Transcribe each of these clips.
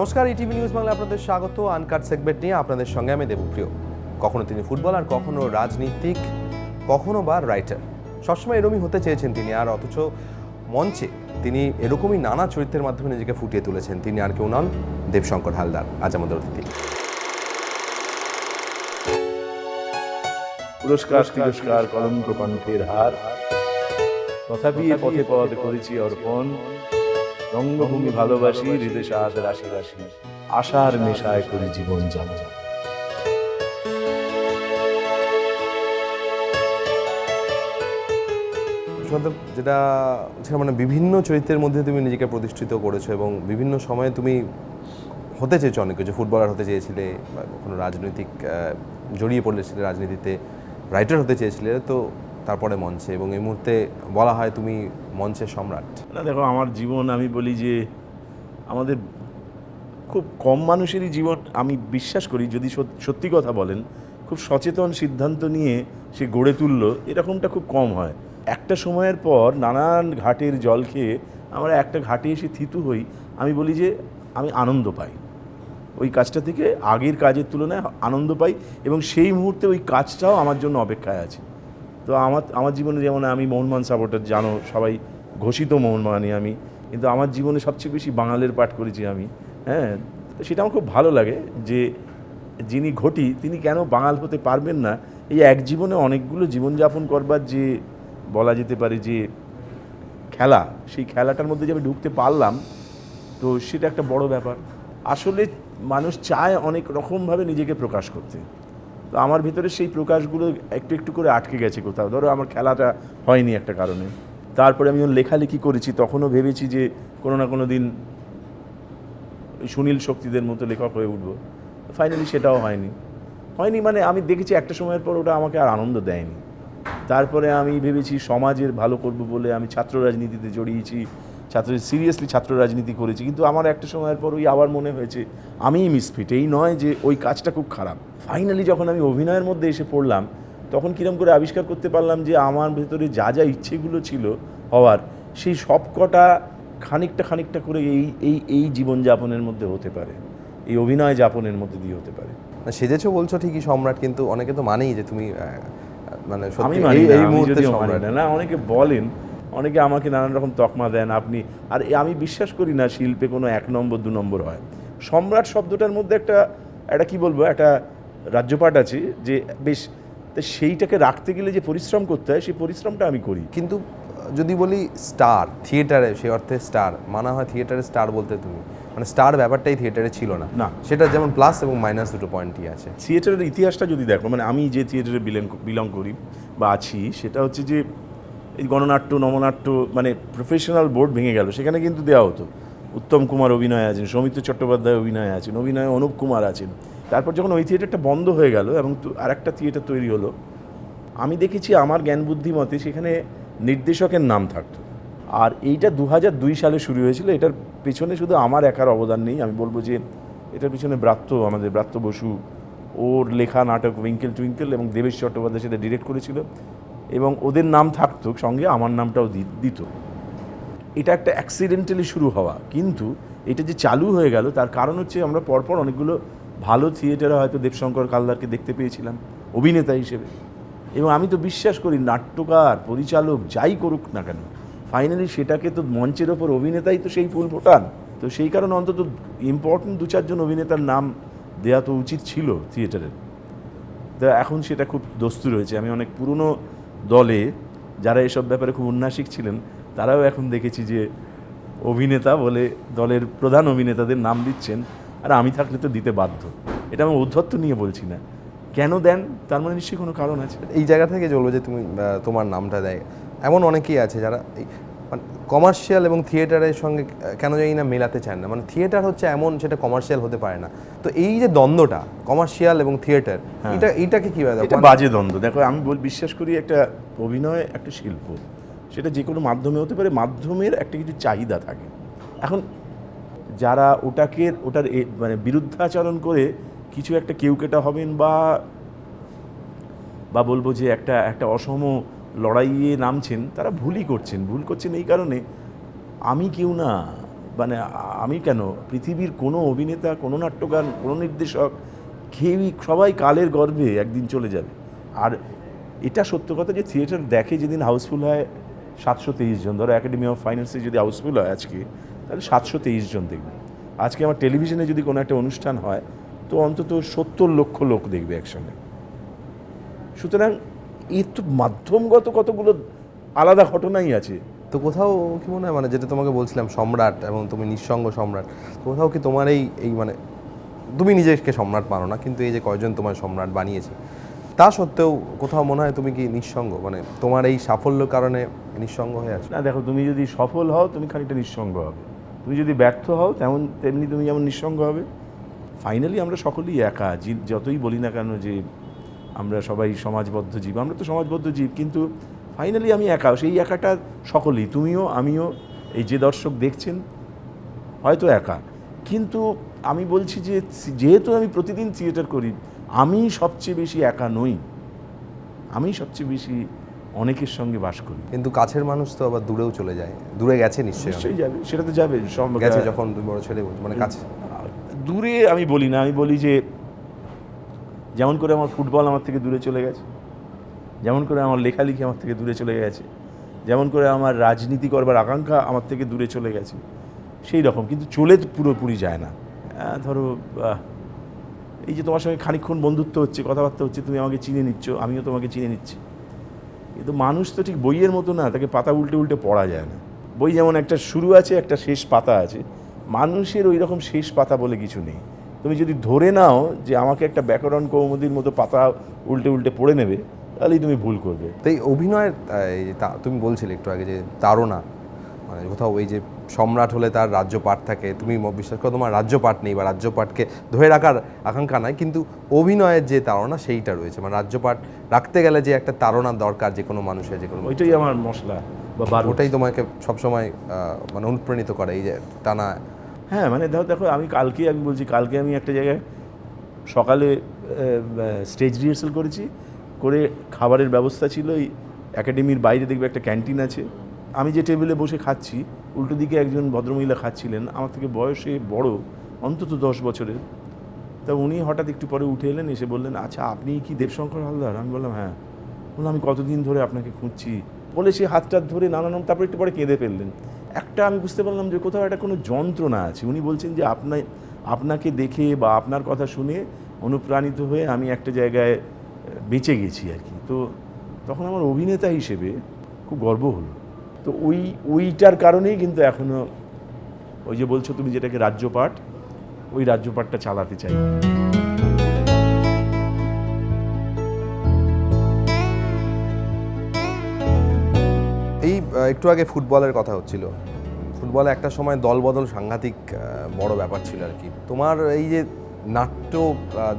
নমস্কার ETV news Bangla আপনাদের স্বাগত। আনকাট সেগমেন্ট নিয়ে আপনাদের সঙ্গে আমি দেবপ্রিয়। কখনো তিনি ফুটবলার কখনো রাজনীতিক, কখনো বা রাইটার। সবসময় এরকমই হতে চেয়েছেন তিনি, আর অথচ মঞ্চে তিনি এরকমই নানা চরিত্রের মাধ্যমে নিজেকে ফুটিয়ে তুলেছেন। তিনি আর কেউ নন, দেবশঙ্কর হালদার। আজ আমাদের অতিথি। পুরস্কার, তিরস্কার, কলঙ্ক কণ্ঠের হার। তথাপি পথে পদ করেছি অর্পণ। রঙ্গভূমি ভালোবাসি হৃদয় সাদ রাশি রাশি আশার নেশায় করি জীবন সুশান্ত, যেটা যেটা মানে বিভিন্ন চরিত্রের মধ্যে তুমি নিজেকে প্রতিষ্ঠিত করেছ এবং বিভিন্ন সময়ে তুমি হতে চেয়েছো অনেক কিছু ফুটবলার হতে চেয়েছিলে কোনো রাজনৈতিক জড়িয়ে পড়েছিলে রাজনীতিতে রাইটার হতে চেয়েছিলে তো তারপরে মঞ্চে এবং এই মুহূর্তে বলা হয় তুমি মঞ্চের সম্রাট। না, দেখো, আমার জীবন, আমি বলি যে আমাদের খুব কম মানুষেরই জীবন আমি বিশ্বাস করি, যদি সত- সত্যি কথা বলেন, খুব সচেতন সিদ্ধান্ত নিয়ে সে গড়ে তুললো, এরকমটা খুব কম হয়। একটা সময়ের পর নানান ঘাটের জল খেয়ে আমরা একটা ঘাটে এসে থিতু হই, আমি বলি যে আমি আনন্দ পাই। ওই কাজটা থেকে আগের কাজের তুলনায় আনন্দ পাই এবং সেই মুহূর্তে ওই কাজটাও আমার জন্য অপেক্ষায় আছে। তো আমার আমার জীবনে যেমন আমি মোহনমান সাপোর্টার জানো, সবাই ঘোষিত মোহনমানি আমি। কিন্তু আমার জীবনে সবচেয়ে বেশি বাঙালের পাঠ করেছি আমি। হ্যাঁ সেটা আমার খুব ভালো লাগে যে যিনি ঘটি, তিনি কেন বাঙাল হতে পারবেন না? এই এক জীবনে অনেকগুলো জীবনযাপন করবার যে, বলা যেতে পারে যে, খেলা, সেই খেলাটার মধ্যে যে আমি ঢুকতে পারলাম, তো সেটা একটা বড় ব্যাপার। আসলে মানুষ চায় অনেক রকমভাবে নিজেকে প্রকাশ করতে। তো আমার ভিতরে সেই প্রকাশগুলো একটু একটু করে আটকে গেছে কোথাও। ধরো আমার খেলাটা হয়নি একটা কারণে। তারপরে আমি যখন লেখালেখি করেছি, তখনও ভেবেছি যে কোনো না কোনো দিন সুনীল শক্তিদের মতো লেখক হয়ে উঠবো। ফাইনালি সেটাও হয়নি। হয়নি মানে আমি দেখেছি একটা সময়ের পর ওটা আমাকে আর আনন্দ দেয়নি। তারপরে আমি ভেবেছি সমাজের ভালো করব বলে আমি ছাত্র রাজনীতিতে জড়িয়েছি, ছাত্র সিরিয়াসলি ছাত্র রাজনীতি করেছি। কিন্তু আমার একটা সময়ের পর ওই আবার মনে হয়েছে, আমিই মিসফিট এই নয় যে ওই কাজটা খুব খারাপ। ফাইনালি যখন আমি অভিনয়ের মধ্যে এসে পড়লাম তখন কিরম করে আবিষ্কার করতে পারলাম যে আমার ভেতরে যা যা ইচ্ছেগুলো ছিল হওয়ার সেই সব কটা খানিকটা খানিকটা করে এই এই এই জীবনযাপনের মধ্যে হতে পারে। এই অভিনয় যাপনের মধ্যে দিয়ে হতে পারে। সেজেছো বলছো ঠিকই সম্রাট কিন্তু অনেকে তো মানেই যে তুমি মানে আমি মানি এই- মুহূর্তে সম্রাট। না। অনেকে বলেন অনেকে আমাকে নানান রকম তকমা দেন আপনি আর আমি বিশ্বাস করি না শিল্পে কোনো এক নম্বর দু নম্বর হয়। সম্রাট শব্দটার মধ্যে একটা একটা কি বলব একটা রাজ্যপাঠ আছে যে বেশ তা সেইটাকে রাখতে গেলে যে পরিশ্রম করতে হয় সেই পরিশ্রমটা আমি করি। কিন্তু যদি বলি স্টার থিয়েটারে সে অর্থে স্টার মানা হয় থিয়েটারে স্টার বলতে তুমি। মানে স্টার ব্যাপারটাই থিয়েটারে ছিল না। না। সেটা যেমন প্লাস এবং মাইনাস দুটো পয়েন্টই আছে। থিয়েটারের ইতিহাসটা যদি দেখো মানে আমি যে থিয়েটারে বিলং বিলং করি বা আছি সেটা হচ্ছে যে এই গণনাট্য নমনাট্য মানে প্রফেশনাল বোর্ড ভেঙে গেল। সেখানে কিন্তু দেওয়া হতো। উত্তম কুমার অভিনয় আছেন সৌমিত্র চট্টোপাধ্যায় অভিনয় আছেন অভিনয়ে অনুপ কুমার আছেন। তারপর যখন ওই থিয়েটারটা বন্ধ হয়ে গেল এবং আর একটা থিয়েটার তৈরি হলো, আমি দেখেছি আমার জ্ঞান বুদ্ধি মতে সেখানে নির্দেশকের নাম থাকতো। আর এইটা দু দুই সালে শুরু হয়েছিল, এটার পেছনে শুধু আমার একার অবদান নেই, আমি বলব যে এটার পিছনে ব্রাত্য, আমাদের ব্রাত্য বসু, ওর লেখা, নাটক, উইঙ্কেল টুইঙ্কেল এবং দেবেশ চট্টোপাধ্যায় সেটা ডিরেক্ট করেছিল এবং ওদের নাম থাকতো, সঙ্গে আমার নামটাও দিত। এটা একটা অ্যাক্সিডেন্টালি শুরু হওয়া, কিন্তু এটা যে চালু হয়ে গেল, তার কারণ হচ্ছে আমরা পরপর অনেকগুলো ভালো থিয়েটারে হয়তো দেবশঙ্কর কালদারকে দেখতে পেয়েছিলাম, অভিনেতা হিসেবে। এবং আমি তো বিশ্বাস করি, নাট্যকার, পরিচালক, যাই করুক না কেন ফাইনালি সেটাকে তো মঞ্চের ওপর অভিনেতাই তো সেই ফুল ফোটান। তো সেই কারণে অন্তত ইম্পর্টেন্ট দু চারজন অভিনেতার নাম দেওয়া তো উচিত ছিল থিয়েটারের তা এখন সেটা খুব দস্তুর হয়েছে। আমি অনেক পুরনো দলে যারা এসব ব্যাপারে খুব উন্নাসিক ছিলেন, তারাও এখন দেখেছি যে অভিনেতা বলে দলের প্রধান অভিনেতাদের নাম দিচ্ছেন। আর আমি থাকলে তো দিতে বাধ্য। এটা আমি ঔদ্ধত্য নিয়ে বলছি না। কেন দেন? তার মানে নিশ্চয়ই কোনো কারণ আছে। এই জায়গা থেকে বলব যে তুমি তোমার নামটা দেয় এমন অনেকেই আছে যারা মানে কমার্শিয়াল এবং থিয়েটারের সঙ্গে কেন জানি না মেলাতে চান না। মানে থিয়েটার হচ্ছে এমন সেটা কমার্শিয়াল হতে পারে না। তো এই যে দ্বন্দ্বটা কমার্শিয়াল এবং থিয়েটার এটা এইটাকে কীভাবে? এটা বাজে দ্বন্দ্ব। দেখো আমি বল বিশ্বাস করি একটা অভিনয় একটা শিল্প সেটা যে কোনো মাধ্যমে হতে পারে মাধ্যমের একটা কিছু চাহিদা থাকে। এখন যারা ওটাকে, ওটার মানে বিরুদ্ধাচরণ করে কিছু একটা কেউ কেটা হবেন বা বা বলব যে একটা একটা অসম লড়াইয়ে নামছেন, তারা ভুলই করছেন। ভুল করছেন এই কারণে আমি কেউ না মানে আমি কেন? পৃথিবীর কোনো অভিনেতা, কোনো নাট্যগান কোনো নির্দেশক, কেউই, সবাই কালের গর্ভে একদিন চলে যাবে। আর এটা সত্য কথা যে থিয়েটার দেখে যেদিন হাউসফুল হয়, সাতশো তেইশ জন। ধরো একাডেমি অফ ফাইন্যান্সে যদি হাউসফুল হয় আজকে তাহলে সাতশো তেইশ জন দেখবে আজকে আমার টেলিভিশনে যদি কোনো একটা অনুষ্ঠান হয় তো অন্তত সত্তর লক্ষ লোক দেখবে একসঙ্গে। সুতরাং এর তো মাধ্যমগত কতগুলো আলাদা ঘটনাই আছে। তো কোথাও কি মনে হয়? মানে যেটা তোমাকে বলছিলাম সম্রাট এবং তুমি নিঃসঙ্গ সম্রাট কোথাও কি তোমার এই এই মানে তুমি নিজেকে সম্রাট মানো না কিন্তু এই যে কয়জন তোমার সম্রাট বানিয়েছে তা সত্ত্বেও কোথাও মনে হয় তুমি কি নিঃসঙ্গ? মানে তোমার এই সাফল্য কারণে নিঃসঙ্গ হয়ে আছো? না দেখো তুমি যদি সফল হও তুমি খানিকটা নিঃসঙ্গ হবে। তুমি যদি ব্যর্থ হও, তেমন, তেমনি তুমি যেমন নিঃসঙ্গ হবে ফাইনালি আমরা সকলেই একা যতই বলি না কেন যে আমরা সবাই সমাজবদ্ধ জীব, আমরা তো সমাজবদ্ধ জীব, কিন্তু ফাইনালি আমি একা, সেই একাটা সকলেই, তুমিও, আমিও, এই যে দর্শক দেখছেন, হয়তো একা। কিন্তু আমি বলছি যে, যেহেতু আমি প্রতিদিন থিয়েটার করি, আমি সবচেয়ে বেশি একা নই। আমি সবচেয়ে বেশি অনেকের সঙ্গে বাস করি। কিন্তু কাছের মানুষ তো আবার দূরেও চলে যায়। দূরে গেছে নিশ্চয়ই নিশ্চয়ই যাবে সেটা তো যাবে গেছে যখন তুমি বড় ছেলে মানে কাছে। দূরে আমি বলি না আমি বলি যে যেমন করে আমার ফুটবল আমার থেকে দূরে চলে গেছে যেমন করে আমার লেখালেখি আমার থেকে দূরে চলে গেছে যেমন করে আমার রাজনীতি করবার আকাঙ্ক্ষা আমার থেকে দূরে চলে গেছে সেই রকম। কিন্তু চলে তো পুরোপুরি যায় না। ধরো এই যে তোমার সঙ্গে খানিকক্ষণ বন্ধুত্ব হচ্ছে কথাবার্তা হচ্ছে তুমি আমাকে চিনে নিচ্ছ আমিও তোমাকে চিনে নিচ্ছি। কিন্তু মানুষ তো ঠিক বইয়ের মতো না, তাকে পাতা উল্টে উল্টে পড়া যায় না। বই যেমন একটা শুরু আছে, একটা শেষ পাতা আছে, মানুষের ওই রকম শেষ পাতা বলে কিছু নেই। তুমি যদি ধরে নাও যে আমাকে একটা ব্যাকরণ কৌমুদির মতো পাতা উল্টে উল্টে পড়ে নেবে, তাহলেই তুমি ভুল করবে। তাই অভিনয়ের তুমি বলছিলে একটু আগে যে তারনা মানে কোথাও ওই যে সম্রাট হলে তার রাজ্য পাঠ থাকে তুমি বিশ্বাস করো তোমার রাজ্য পাঠ নেই বা রাজ্য পাঠকে ধরে রাখার আকাঙ্ক্ষা নাই কিন্তু অভিনয়ের যে তাড়না সেইটা রয়েছে। মানে রাজ্য পাঠ রাখতে গেলে যে একটা তাড়নার দরকার যে কোনো মানুষের যে কোনো ওইটাই আমার মশলা বা ওটাই তোমাকে সবসময় মানে অনুপ্রাণিত করে এই যে টানা। হ্যাঁ মানে দেখো দেখো আমি কালকে আমি বলছি কালকে আমি একটা জায়গায় সকালে স্টেজ রিহার্সাল করেছি করে খাবারের ব্যবস্থা ছিল এই একাডেমির বাইরে দেখবে একটা ক্যান্টিন আছে। আমি যে টেবিলে বসে খাচ্ছি, উল্টো দিকে একজন ভদ্রমহিলা খাচ্ছিলেন। আমার থেকে বয়সে বড়, অন্তত দশ বছরের। তা উনি হঠাৎ একটু পরে উঠে এলেন, এসে বললেন আচ্ছা আপনি কি দেবশঙ্কর হালদার? আমি বললাম হ্যাঁ। বললাম, আমি কতদিন ধরে আপনাকে খুঁজছি। বলে সে হাতটা ধরে নানান তারপরে একটু পরে কেঁদে ফেললেন। একটা আমি বুঝতে পারলাম যে কোথাও একটা কোনো যন্ত্রণা আছে। উনি বলছেন যে আপনার আপনাকে দেখে বা আপনার কথা শুনে অনুপ্রাণিত হয়ে আমি একটা জায়গায় বেঁচে গেছি আর কি। তো তখন আমার অভিনেতা হিসেবে খুব গর্ব হলো। তো ওই ওইটার কারণেই কিন্তু এখনও ওই যে বলছো তুমি যেটাকে রাজ্যপাঠ ওই রাজ্যপাঠটা চালাতে চাই। এই একটু আগে ফুটবলের কথা হচ্ছিল। ফুটবলে একটা সময় দলবদল সাংঘাতিক বড় ব্যাপার ছিল আর কি। তোমার এই যে নাট্য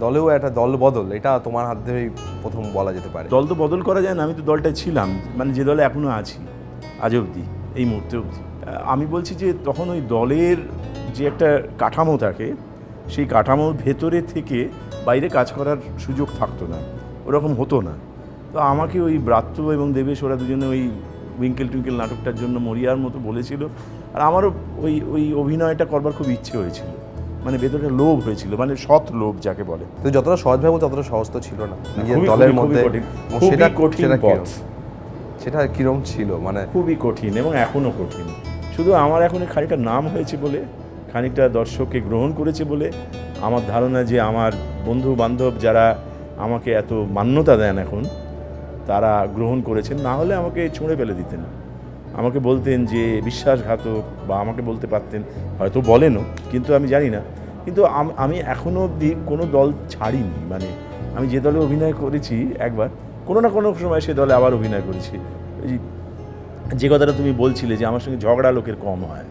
দলেও একটা দলবদল এটা তোমার হাত ধরেই প্রথম বলা যেতে পারে। দল তো বদল করা যায় না আমি তো দলটায় ছিলাম মানে যে দলে এখনও আছি। আজ অবধি এই মুহূর্তে অবধি। আমি বলছি যে তখন ওই দলের যে একটা কাঠামো থাকে সেই কাঠামোর ভেতরে থেকে বাইরে কাজ করার সুযোগ থাকতো না ওরকম হতো না। তো আমাকে ওই ব্রাত্য এবং দেবেশ ওরা দুজনে ওই উইঙ্কেল টুইঙ্কেল নাটকটার জন্য মরিয়ার মতো বলেছিল। আর আমারও ওই ওই অভিনয়টা করবার খুব ইচ্ছে হয়েছিল। মানে ভেতরে লোভ হয়েছিল মানে সৎ লোভ যাকে বলে। তো যতটা সহজ ভাবো ততটা সহজ তো ছিল না। নিজের দলের মধ্যে সেটা কঠিন পথ। সেটা কিরম ছিল? মানে খুবই কঠিন এবং এখনও কঠিন। শুধু আমার এখন খানিকটা নাম হয়েছে বলে, খানিকটা দর্শককে গ্রহণ করেছে বলে, আমার ধারণা যে আমার বন্ধু বান্ধব যারা আমাকে এত মান্যতা দেন এখন, তারা গ্রহণ করেছেন, না হলে আমাকে ছুঁড়ে ফেলে দিতেন। আমাকে বলতেন যে বিশ্বাসঘাতক বা আমাকে বলতে পারতেন, হয়তো বলেনও, কিন্তু আমি জানি না। কিন্তু আমি এখনও অবধি কোনো দল ছাড়িনি। মানে আমি যে দলে অভিনয় করেছি একবার কোনো না কোনো সময় সে দলে আবার অভিনয় করেছি। ওই যে কথাটা তুমি বলছিলে যে আমার সঙ্গে ঝগড়া লোকের কম হয়।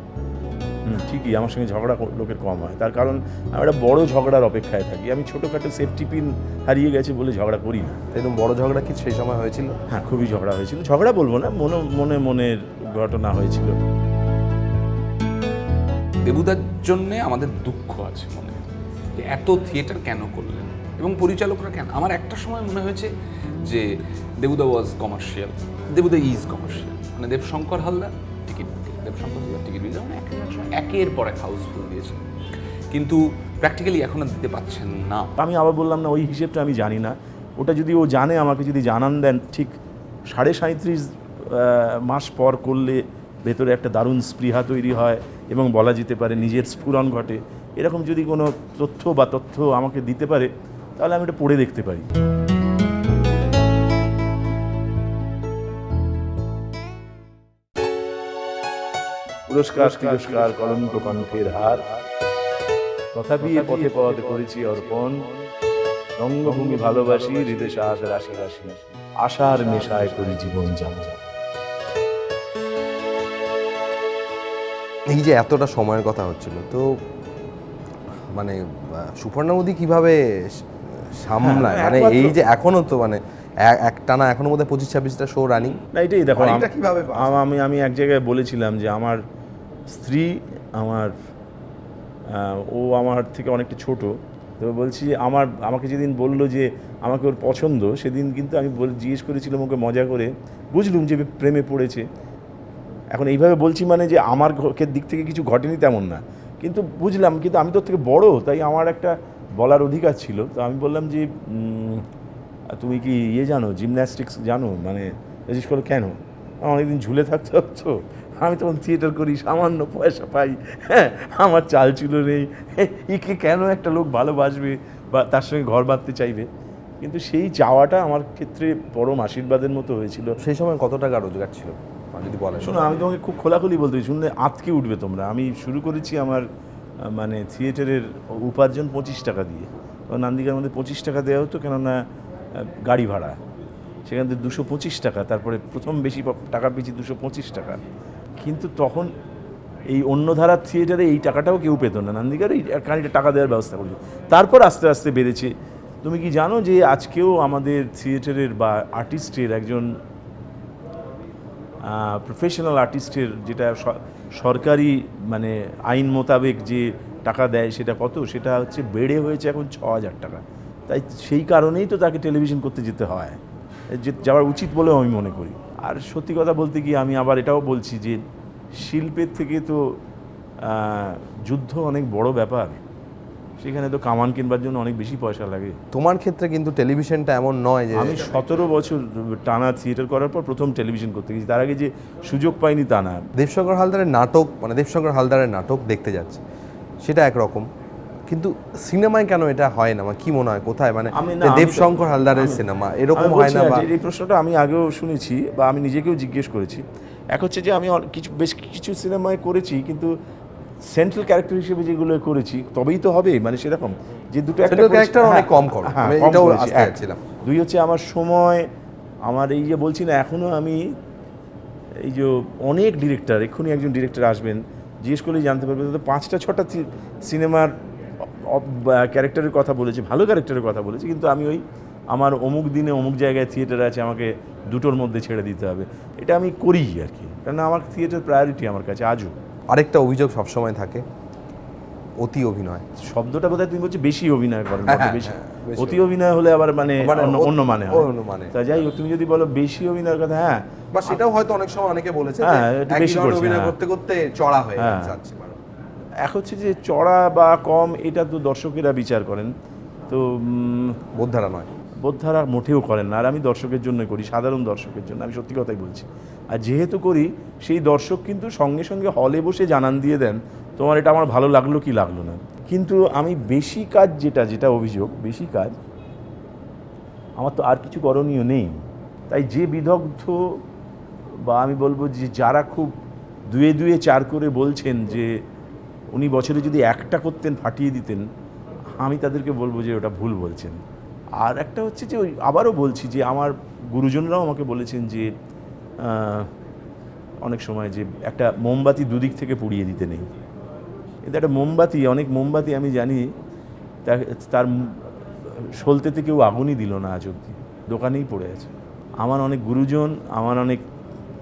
হুম ঠিকই আমার সঙ্গে ঝগড়া লোকের কম হয়। তার কারণ আমি একটা বড় ঝগড়ার অপেক্ষায় থাকি। আমি ছোটোখাটো সেফটি পিন হারিয়ে গেছে বলে ঝগড়া করি না। একদম বড় ঝগড়া কি সেই সময় হয়েছিল? হ্যাঁ খুবই ঝগড়া হয়েছিল। ঝগড়া বলব না মনে মনে মনের ঘটনা হয়েছিল। দেবুদার জন্যে আমাদের দুঃখ আছে মনে এত থিয়েটার কেন করলেন? এবং পরিচালকরা কেন? আমার একটা সময় মনে হয়েছে যে দেবুদা was commercial Debuda is commercial মানে দেবশঙ্কর হালদার টিকিট দেবশঙ্কর হালদার টিকিট মানে একের একশো একের পর এক হাউসফুল দিয়েছে। কিন্তু প্র্যাকটিক্যালি এখন আর দিতে পারছেন না। আমি আবার বললাম না, ওই হিসেবটা আমি জানি না। ওটা যদি ও জানে, আমাকে যদি জানান দেন, ঠিক সাড়ে সাঁত্রিশ মাস পর করলে ভেতরে একটা দারুণ স্পৃহা তৈরি হয় এবং বলা যেতে পারে নিজের স্ফুরণ ঘটে। এরকম যদি কোনো তথ্য বা তথ্য আমাকে দিতে পারে তাহলে আমি এটা পড়ে দেখতে পারি পুরস্কার তিরস্কার কলঙ্ক কণ্ঠের হার। তথাপি এ পথে পথ করেছি অর্পণ। রঙ্গভূমি ভালোবাসি হৃদয় সাজ রাশি রাশি আশার নেশায় করি জীবন যাপন। এই যে এতটা সময়ের কথা হচ্ছিল তো মানে আহ, সুপর্ণাবতী কীভাবে সামলায়। হ্যাঁ, মানে এই যে এখনও তো মানে এক- একটানা এখনও বোধহয় পঁচিশ ছাব্বিশটা শো রানিং না এটাই দেখো কীভাবে আমি আমি এক জায়গায় বলেছিলাম যে আমার স্ত্রী আমার ও আমার থেকে অনেকটা ছোট। তো বলছি যে আমার আমাকে যেদিন বলল যে আমাকে ওর পছন্দ সেদিন কিন্তু আমি বল জিজ্ঞেস করেছিলাম ওকে মজা করে। বুঝলুম যে প্রেমে পড়েছে। এখন এইভাবে বলছি মানে যে আমার দিক থেকে কিছু ঘটেনি তেমন না। কিন্তু বুঝলাম কিন্তু আমি তোর থেকে বড় তাই আমার একটা বলার অধিকার ছিল তো আমি বললাম যে তুমি কি ইয়ে জানো জিমন্যাস্টিক্স জানো? মানে জিজ্ঞেস করো কেন? অনেকদিন ঝুলে থাকতে হতো আমি তখন থিয়েটার করি সামান্য পয়সা পাই। হ্যাঁ আমার চাল ছিল নেই। একে কেন একটা লোক ভালোবাসবে বা তার সঙ্গে ঘর বাঁধতে চাইবে? কিন্তু সেই চাওয়াটা আমার ক্ষেত্রে পরম আশীর্বাদের মতো হয়েছিল। সেই সময় কত টাকা রোজগার ছিল? মানে যদি বলেন। শোনো আমি তোমাকে খুব খোলাখুলি বলতে শুনলে আতকে উঠবে তোমরা। আমি শুরু করেছি আমার মানে থিয়েটারের উপার্জন পঁচিশ টাকা দিয়ে। নান্দিকার মধ্যে পঁচিশ টাকা দেওয়া হতো, কেননা গাড়ি ভাড়া। সেখান থেকে দুশো পঁচিশ টাকা, তারপরে প্রথম বেশি টাকা পেয়েছি দুশো পঁচিশ টাকা। কিন্তু তখন এই অন্য ধারার থিয়েটারে এই টাকাটাও কেউ পেত না। নান্দিকার এই খানিকটা টাকা দেওয়ার ব্যবস্থা করেছে। তারপর আস্তে আস্তে বেড়েছে। তুমি কি জানো যে আজকেও আমাদের থিয়েটারের বা আর্টিস্টের একজন প্রফেশনাল আর্টিস্টের যেটা সরকারি মানে আইন মোতাবেক যে টাকা দেয় সেটা কত? সেটা হচ্ছে বেড়ে হয়েছে এখন ছ হাজার টাকা। তাই সেই কারণেই তো তাকে টেলিভিশন করতে যেতে হয়। যে যাওয়া উচিত বলেও আমি মনে করি। আর সত্যি কথা বলতে কি, আমি আবার এটাও বলছি যে শিল্পের থেকে তো যুদ্ধ অনেক বড় ব্যাপার। সেখানে তো কামান কিনবার জন্য অনেক বেশি পয়সা লাগে। তোমার ক্ষেত্রে কিন্তু টেলিভিশনটা এমন নয় যে আমি সতেরো বছর টানা থিয়েটার করার পর প্রথম টেলিভিশন করতে গেছি। তার আগে যে সুযোগ পাইনি তা না। দেবশঙ্কর হালদারের নাটক মানে দেবশঙ্কর হালদারের নাটক দেখতে যাচ্ছে। সেটা একরকম। কিন্তু সিনেমায় কেন এটা হয় না? আমার কি মনে হয়? কোথায়? মানে দেবশঙ্কর হালদারের সিনেমা এরকম হয় না বা এই প্রশ্নটা আমি আগেও শুনেছি বা আমি নিজেকেও জিজ্ঞেস করেছি। এক হচ্ছে যে আমি কিছু বেশ কিছু সিনেমায় করেছি কিন্তু সেন্ট্রাল ক্যারেক্টার হিসেবে যেগুলো করেছি তবেই তো হবে মানে সেরকম যে দুটো একটা অনেক হ্যাঁ, কম করো। হ্যাঁ। যাচ্ছিলাম। দুই হচ্ছে আমার সময় আমার এই যে বলছি না এখনও আমি এই যে অনেক ডিরেক্টর এক্ষুনি একজন ডিরেক্টর আসবেন জিজ্ঞেস করলেই জানতে পারবে তো পাঁচটা ছটা সিনেমার ক্যারেক্টারের কথা বলেছে ভালো ক্যারেক্টারের কথা বলেছে কিন্তু আমি ওই আমার অমুক দিনে অমুক জায়গায় থিয়েটার আছে আমাকে দুটোর মধ্যে ছেড়ে দিতে হবে এটা আমি করি আর কি কারণ আমার থিয়েটার প্রায়োরিটি আমার কাছে আজও আরেকটা অভিযোগ সবসময় থাকে অতি অভিনয় শব্দটা বোধহয় তুমি বলছো বেশি অভিনয় করেন হ্যাঁ, হ্যাঁ, বেশি হ্যাঁ, অতি অভিনয় হলে আবার মানে অন্য- মানে অন্য মানে। তা যাই হোক তুমি যদি বলো বেশি অভিনয়ের কথা হ্যাঁ বা সেটাও হয়তো অনেক সময় অনেকে বলেছে হ্যাঁ, একটু বেশি অভিনয়। করতে করতে চড়া হয়ে। যাচ্ছে। এক হচ্ছে যে চড়া বা কম এটা তো দর্শকেরা বিচার করেন তো বোদ্ধারা নয় বোদ্ধারা মোটেও করেন না। আর আমি দর্শকের জন্য করি, সাধারণ দর্শকের জন্য, আমি সত্যি কথাই বলছি। আর যেহেতু করি, সেই দর্শক কিন্তু সঙ্গে সঙ্গে হলে বসে জানান দিয়ে দেন, তোমার এটা আমার ভালো লাগল কি লাগল না? কিন্তু আমি বেশি কাজ যেটা যেটা অভিযোগ, বেশি কাজ, আমার তো আর কিছু করণীয় নেই। তাই যে বিদগ্ধ বা আমি বলব যে যারা খুব দুয়ে দুয়ে চার করে বলছেন যে উনি বছরে যদি একটা করতেন, ফাটিয়ে দিতেন, আমি তাদেরকে বলব যে ওটা ভুল বলছেন। আর একটা হচ্ছে যে ওই আবারও বলছি যে আমার গুরুজনরাও আমাকে বলেছেন যে অনেক সময় যে একটা মোমবাতি দুদিক থেকে পুড়িয়ে দিতে নেই। কিন্তু একটা মোমবাতি, অনেক মোমবাতি আমি জানি তার সলতেতে কেউ আগুনই দিল না আজ অব্দি দোকানেই পড়ে আছে। আমার অনেক গুরুজন, আমার অনেক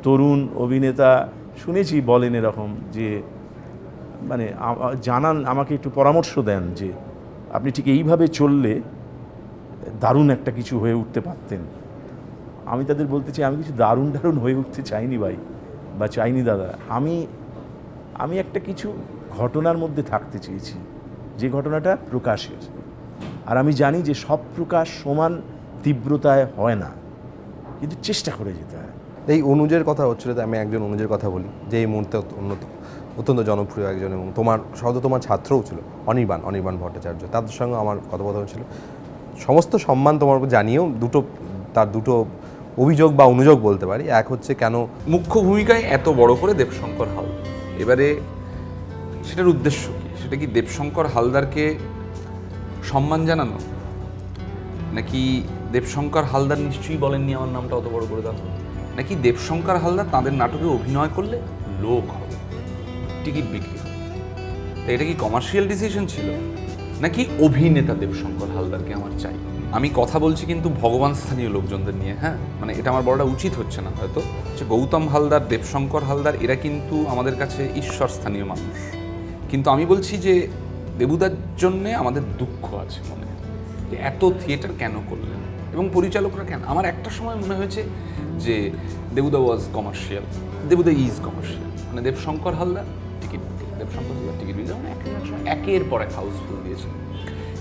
তরুণ অভিনেতা শুনেছি বলেন এরকম যে মানে জানান, আমাকে একটু পরামর্শ দেন যে, আপনি ঠিক এইভাবে চললে দারুণ একটা কিছু হয়ে উঠতে পারতেন। আমি তাদের বলতে চাই, আমি কিছু দারুণ দারুণ হয়ে উঠতে চাইনি ভাই, বা চাইনি দাদা। আমি আমি একটা কিছু ঘটনার মধ্যে থাকতে চেয়েছি, যে ঘটনাটা প্রকাশের। আর আমি জানি যে সব প্রকাশ সমান তীব্রতায় হয় না, কিন্তু চেষ্টা করে যেতে হয়। এই অনুজের কথা হচ্ছিল আমি একজন অনুজের কথা বলি, যে এই মুহূর্তে উন্নত অত্যন্ত জনপ্রিয় একজন এবং তোমার সহজ তোমার ছাত্রও ছিল, অনির্বাণ অনির্বাণ ভট্টাচার্য। তাদের সঙ্গে আমার কথোপকথন ছিল। সমস্ত সম্মান তোমার জানিয়েও দুটো, তার দুটো অভিযোগ বা অনুযোগ বলতে পারি। এক হচ্ছে কেন মুখ্য ভূমিকায় এত বড় করে দেবশঙ্কর হাল এবারে সেটার উদ্দেশ্য কি? সেটা কি দেবশঙ্কর হালদারকে সম্মান জানানো? নাকি দেবশঙ্কর হালদার নিশ্চয়ই বলেননি আমার নামটা অত বড় করে দাও নাকি দেবশঙ্কর হালদার তাদের নাটকে অভিনয় করলে লোক হবে? টিকিট বিক্রি হবে? এটা কি কমার্শিয়াল ডিসিশন ছিল? নাকি অভিনেতা দেবশঙ্কর হালদারকে আমার চাই? আমি কথা বলছি কিন্তু ভগবান স্থানীয় লোকজনদের নিয়ে হ্যাঁ? মানে এটা আমার বড়টা উচিত হচ্ছে না হয়তো। যে গৌতম হালদার, দেবশঙ্কর হালদার, এরা কিন্তু আমাদের কাছে ঈশ্বর স্থানীয় মানুষ। কিন্তু আমি বলছি যে দেবুদার জন্যে আমাদের দুঃখ আছে মনে যে এত থিয়েটার কেন করলেন? এবং পরিচালকরা কেন? আমার একটা সময় মনে হয়েছে যে দেবুদা was commercial Debuda is commercial মানে দেবশঙ্কর হালদার দেবশঙ্কর হালদার টিকিট মানে সময় একের পর এক হাউসফুল দিয়েছেন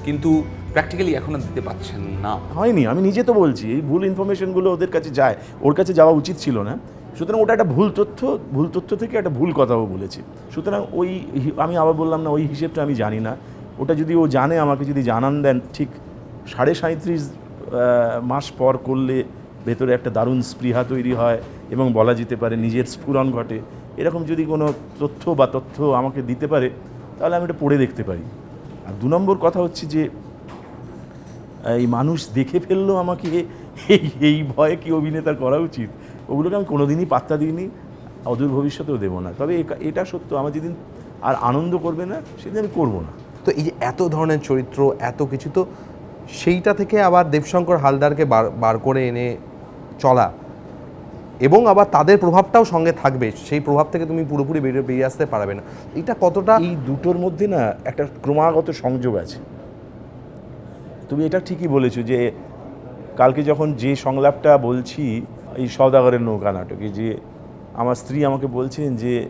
কিন্তু প্র্যাকটিক্যালি এখন দিতে পারছেন না। হয়নি, আমি নিজে তো বলছি, এই ভুল ইনফরমেশনগুলো ওদের কাছে যায়, ওর কাছে যাওয়া উচিত ছিল না। সুতরাং ওটা একটা ভুল তথ্য ভুল তথ্য থেকে একটা ভুল কথাও বলেছে। সুতরাং ওই আমি আবার বললাম না, ওই হিসেবটা আমি জানি না। ওটা যদি ও জানে, আমাকে যদি জানান দেন, ঠিক সাড়ে সাঁত্রিশ মাস পর করলে ভেতরে একটা দারুণ স্পৃহা তৈরি হয় এবং বলা যেতে পারে নিজের স্ফুরণ ঘটে। এরকম যদি কোনো তথ্য বা তথ্য আমাকে দিতে পারে, তাহলে আমি এটা পড়ে দেখতে পারি। আর দু নম্বর কথা হচ্ছে যে, এই মানুষ দেখে ফেলল আমাকে, এই এই ভয়ে কি অভিনেতা করা উচিত? ওগুলোকে আমি কোনোদিনই পাত্তা দিইনি, অদূর ভবিষ্যতেও দেবো না। তবে এটা সত্য, আমার যেদিন আর আনন্দ করবে না, সেদিন আমি করব না। তো এই যে এত ধরনের চরিত্র, এত কিছু, তো সেইটা থেকে আবার দেবশঙ্কর হালদারকে বার বার করে এনে চলা এবং আবার তাদের প্রভাবটাও সঙ্গে থাকবে। সেই প্রভাব থেকে তুমি পুরোপুরি বেরিয়ে বেরিয়ে আসতে পারবে না। এটা কতটা এই দুটোর মধ্যে না একটা ক্রমাগত সংযোগ আছে। তুমি এটা ঠিকই বলেছ যে, কালকে যখন যে সংলাপটা বলছি, এই সওদাগরের নৌকা নাটকে, যে আমার স্ত্রী আমাকে বলছেন যে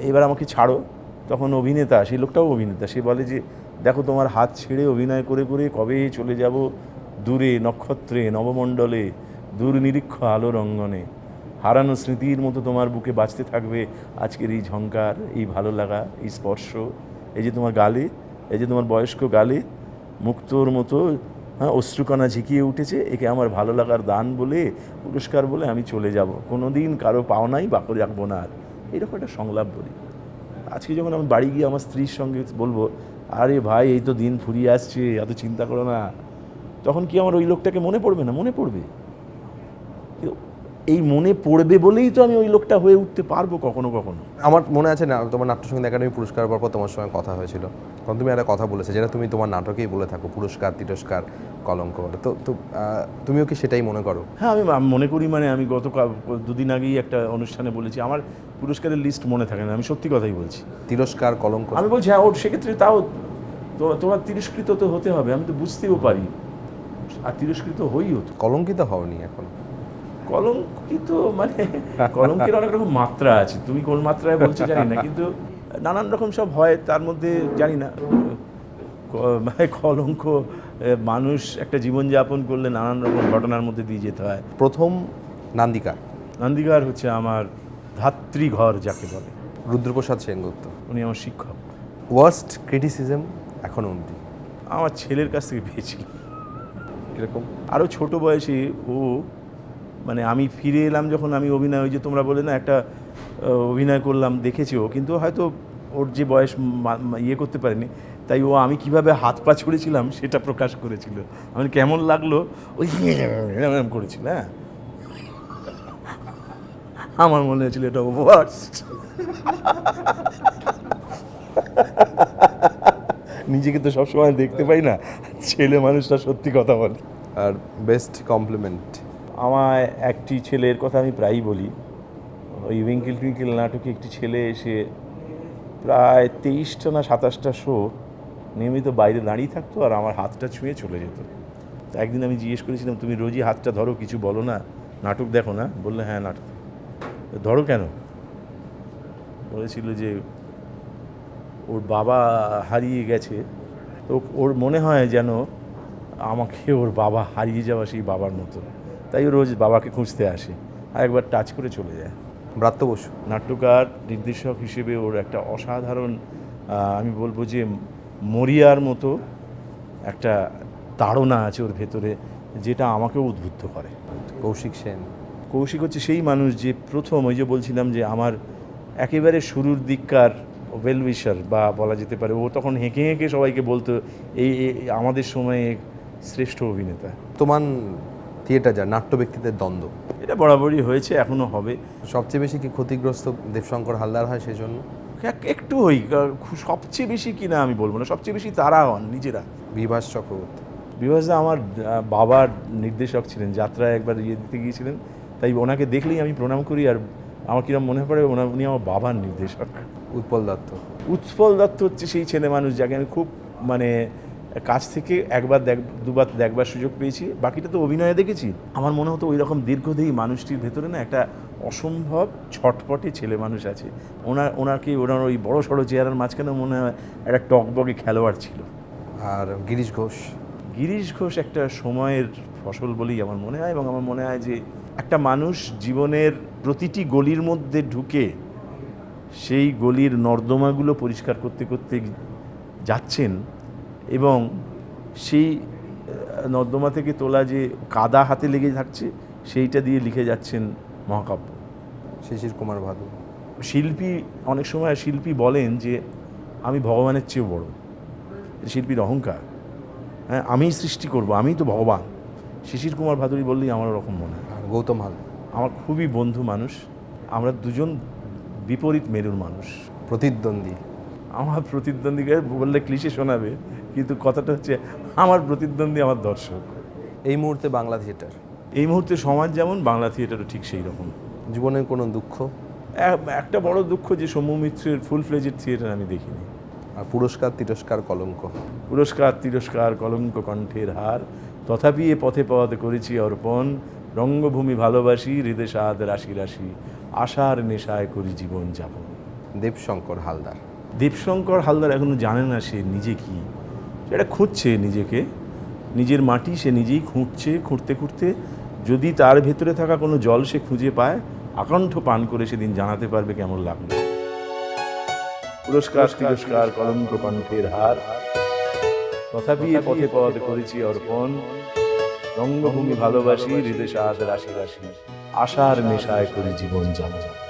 এবার আমাকে ছাড়ো। তখন অভিনেতা, সেই লোকটাও অভিনেতা, সে বলে যে, দেখো, তোমার হাত ছেড়ে অভিনয় করে করে কবে চলে যাব? দূরে, নক্ষত্রে, নবমণ্ডলে দূর নিরীক্ষ আলোর অঙ্গনে। হারানো স্মৃতির মতো তোমার বুকে বাঁচতে থাকবে আজকের এই ঝঙ্কার এই ভালো লাগা, এই স্পর্শ। এই যে তোমার গালে, এই যে তোমার বয়স্ক গালে মুক্তোর মতো হ্যাঁ অশ্রুকণা ঝিকিয়ে উঠেছে, একে আমার ভালো লাগার দান বলে, পুরস্কার বলে আমি চলে যাব। কোনো দিন কারও পাওনাই বাকো রাখব না আর। এরকম একটা সংলাপ বলি। আজকে যখন আমি বাড়ি গিয়ে আমার স্ত্রীর সঙ্গে বলব, আরে ভাই, এই তো দিন ফুরিয়ে আসছে, এত চিন্তা করো না। তখন কি আমার ওই লোকটাকে মনে পড়বে না? মনে পড়বে। কিন্তু এই মনে পড়বে বলেই তো আমি ওই লোকটা হয়ে উঠতে পারব কখনো কখনো। আমার মনে আছে না তোমার নাট্যসঙ্গীত একাডেমি পুরস্কার পর তোমার সঙ্গে কথা হয়েছিল। কারণ তুমি একটা কথা বলেছে যেটা তুমি তোমার নাটকেই বলে থাকো পুরস্কার তিরস্কার কলঙ্ক বলে। তো তো তুমিও কি সেটাই মনে করো? হ্যাঁ আমি মনে করি মানে আমি গত দুদিন আগেই একটা অনুষ্ঠানে বলেছি আমার পুরস্কারের লিস্ট মনে থাকে না আমি সত্যি কথাই বলছি। তিরস্কার কলঙ্ক। আমি বলছি হ্যাঁ ওর সেক্ষেত্রে তাও তো- তোমার তিরস্কৃত তো হতে হবে আমি তো বুঝতেও পারি। আর তিরস্কৃত হইও তো। কলঙ্কিত হওনি এখন। কলঙ্কিত মানে কলঙ্কের অনেক রকম মাত্রা আছে। তুমি কোন মাত্রায় বলছো জানি না কিন্তু নানান রকম সব হয় তার মধ্যে জানি না মানে কলঙ্ক মানুষ একটা জীবনযাপন করলে নানান রকম ঘটনার মধ্যে দিয়ে যেতে হয়। প্রথম নান্দিকা। নন্দিগার হচ্ছে আমার ধাত্রীঘর যাকে বলে। রুদ্রপ্রসাদ সেনগুপ্ত। উনি আমার শিক্ষক। ওয়ার্স্ট ক্রিটিসিজম এখন অবধি? আমার ছেলের কাছ থেকে পেয়েছিল। এরকম আরও ছোট বয়সে ও মানে আমি ফিরে এলাম যখন আমি অভিনয়, ওই যে তোমরা বলে না একটা অভিনয় করলাম, দেখেছি ও। কিন্তু হয়তো ওর যে বয়স ইয়ে করতে পারেনি, তাই ও আমি কীভাবে হাত পা ছুড়েছিলাম সেটা প্রকাশ করেছিল। আমি কেমন লাগল ওই এরম করেছিল হ্যাঁ। আমার মনে হয়েছিল এটা ওয়ার্স্ট নিজেকে তো সবসময় দেখতে পাই না, ছেলে মানুষটা সত্যি কথা বলে। আর বেস্ট কমপ্লিমেন্ট আমায় একটি ছেলের কথা আমি প্রায়ই বলি। ওই উইঙ্কেল টুইঙ্কেল নাটকে একটি ছেলে এসে প্রায় তেইশটা না সাতাশটা শো নিয়মিত বাইরে দাঁড়িয়ে থাকতো আর আমার হাতটা ছুঁয়ে চলে যেত। তো একদিন আমি জিজ্ঞেস করেছিলাম, তুমি রোজই হাতটা ধরো, কিছু বলো না, নাটক দেখো না? বললে হ্যাঁ নাটক। ধরো কেন? বলেছিল যে, ওর বাবা হারিয়ে গেছে, তো ওর মনে হয় যেন আমাকে ওর বাবা হারিয়ে যাওয়া সেই বাবার মতো। তাই রোজ বাবাকে খুঁজতে আসে আর একবার টাচ করে চলে যায়। ব্রাত্য বসু। নাট্যকার নির্দেশক হিসেবে ওর একটা অসাধারণ আমি বলব যে মরিয়ার মতো একটা তাড়না আছে ওর ভেতরে যেটা আমাকেও উদ্বুদ্ধ করে। কৌশিক সেন। কৌশিক হচ্ছে সেই মানুষ যে প্রথম ওই যে বলছিলাম যে আমার একেবারে শুরুর দিককার ওয়েল উইশার বা বলা যেতে পারে ও তখন হেঁকে হেঁকে সবাইকে বলতো এই এই- আমাদের সময়ে শ্রেষ্ঠ অভিনেতা। তোমার থিয়েটার যা নাট্য ব্যক্তিদের দ্বন্দ্ব। এটা বরাবরই হয়েছে এখনও হবে। সবচেয়ে বেশি কি ক্ষতিগ্রস্ত দেবশঙ্কর হালদার হয় সেজন্য? এক- একটু হই খু- সবচেয়ে বেশি কি না আমি বলব না সবচেয়ে বেশি তারা হন নিজেরা। বিভাস চক্রবর্তী। বিভাসদা আমার বাবার নির্দেশক ছিলেন যাত্রায় একবার ইয়ে দিতে গিয়েছিলেন তাই ওনাকে দেখলেই আমি প্রণাম করি আর আমার কিরম মনে পড়ে ওনা- উনি আমার বাবার নির্দেশক। উৎপল দত্ত। উৎপল দত্ত হচ্ছে সেই ছেলে মানুষ যাকে আমি খুব মানে কাছ থেকে একবার দেখ দুবার দেখবার সুযোগ পেয়েছি। বাকিটা তো অভিনয়ে দেখেছি। আমার মনে হতো ওই রকম দীর্ঘদেহী মানুষটির ভেতরে না একটা অসম্ভব ছটপটে ছেলে মানুষ আছে। ওনার ওনাকে ওনার ওই বড় সড়ো চেহারার মাঝখানে মনে হয় একটা টকবগে খেলোয়াড় ছিল। আর গিরিশ ঘোষ? গিরিশ ঘোষ একটা সময়ের ফসল বলেই আমার মনে হয় এবং আমার মনে হয় যে একটা মানুষ জীবনের প্রতিটি গলির মধ্যে ঢুকে সেই গলির নর্দমাগুলো পরিষ্কার করতে করতে যাচ্ছেন এবং সেই নর্দমা থেকে তোলা যে কাদা হাতে লেগে থাকছে সেইটা দিয়ে লিখে যাচ্ছেন মহাকাব্য। শিশির কুমার ভাদু। শিল্পী অনেক সময় শিল্পী বলেন যে আমি ভগবানের চেয়েও বড়। শিল্পীর অহংকার। হ্যাঁ আমিই সৃষ্টি করব আমিই তো ভগবান। শিশির কুমার ভাদুরী বললেই আমার ওরকম মনে হয়। গৌতম হাল। আমার খুবই বন্ধু মানুষ। আমরা দুজন বিপরীত মেরুর মানুষ। প্রতিদ্বন্দ্বী। আমার প্রতিদ্বন্দ্বীকে বললে ক্লিশে শোনাবে। কিন্তু কথাটা হচ্ছে আমার প্রতিদ্বন্দ্বী আমার দর্শক। এই মুহূর্তে বাংলা থিয়েটার? এই মুহূর্তে সমাজ যেমন বাংলা থিয়েটারও ঠিক সেই রকম। জীবনের কোনো দুঃখ? একটা বড় দুঃখ যে সৌম্য মিত্রের ফুল ফ্লেজের থিয়েটার আমি দেখিনি। আর পুরস্কার তিরস্কার কলঙ্ক? পুরস্কার তিরস্কার কলঙ্ক কণ্ঠের হার। তথাপি এ পথে পথে করেছি অর্পণ রঙ্গভূমি ভালোবাসি হৃদয় সাদ রাশি রাশি। আশার নেশায় করি জীবন যাপন। দেবশঙ্কর হালদার। দেবশঙ্কর হালদার এখনও জানে না সে নিজে কি। সেটা খুঁজছে নিজেকে। নিজের মাটি সে নিজেই খুঁড়ছে খুঁড়তে খুঁড়তে। যদি তার ভেতরে থাকা কোনো জল সে খুঁজে পায় আকণ্ঠ পান করে সেদিন জানাতে পারবে কেমন লাগল। পুরস্কার তিরস্কার কলঙ্ক কণ্ঠের হার। তথাপি এ পথে পথ করেছি অর্পণ। রঙ্গভূমি ভালোবাসি হৃদয় রাশি রাশি। আশার নেশায় করে জীবন যাপন।